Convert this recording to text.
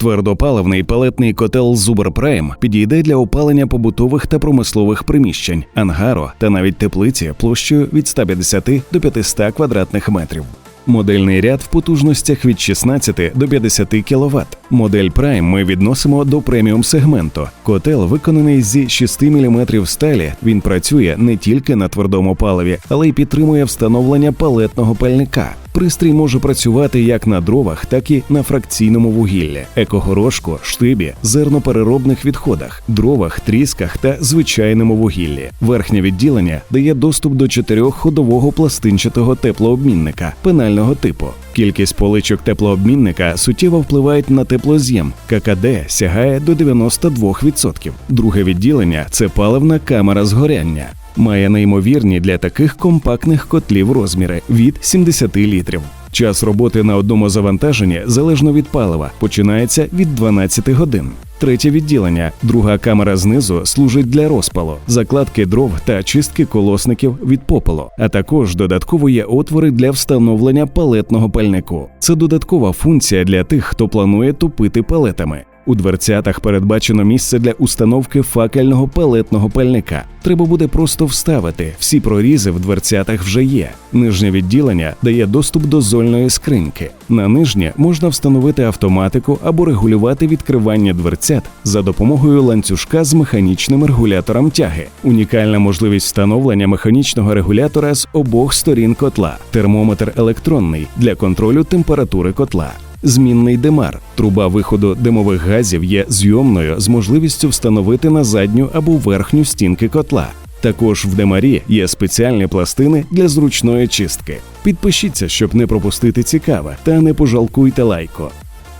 Твердопаливний палетний котел Зубер Прайм підійде для опалення побутових та промислових приміщень, ангаро та навіть теплиці площею від 150 до 500 квадратних метрів. Модельний ряд в потужностях від 16 до 50 кВт. Модель Prime ми відносимо до преміум сегменту. Котел виконаний зі 6 мм сталі. Він працює не тільки на твердому паливі, але й підтримує встановлення палетного пальника. Пристрій може працювати як на дровах, так і на фракційному вугіллі, екогорошку, штибі, зернопереробних відходах, дровах, трісках та звичайному вугіллі. Верхнє відділення дає доступ до чотирьохходового пластинчатого теплообмінника пенального типу. Кількість поличок теплообмінника суттєво впливають на теплоз'єм. ККД сягає до 92%. Друге відділення це паливна камера згоряння. Має неймовірні для таких компактних котлів розміри від 70 літрів. Час роботи на одному завантаженні залежно від палива починається від 12 годин. Третє відділення, друга камера знизу служить для розпалу, закладки дров та чистки колосників від попелу, а також додатково є отвори для встановлення палетного пальнику. Це додаткова функція для тих, хто планує топити палетами. У дверцятах передбачено місце для установки факельного палетного пальника. Треба буде просто вставити. Всі прорізи в дверцятах вже є. Нижнє відділення дає доступ до зольної скриньки. На нижнє можна встановити автоматику або регулювати відкривання дверцят за допомогою ланцюжка з механічним регулятором тяги. Унікальна можливість встановлення механічного регулятора з обох сторін котла. Термометр електронний для контролю температури котла. Змінний димар. Труба виходу димових газів є зйомною з можливістю встановити на задню або верхню стінки котла. Також в демарі є спеціальні пластини для зручної чистки. Підпишіться, щоб не пропустити цікаве, та не пожалкуйте лайко.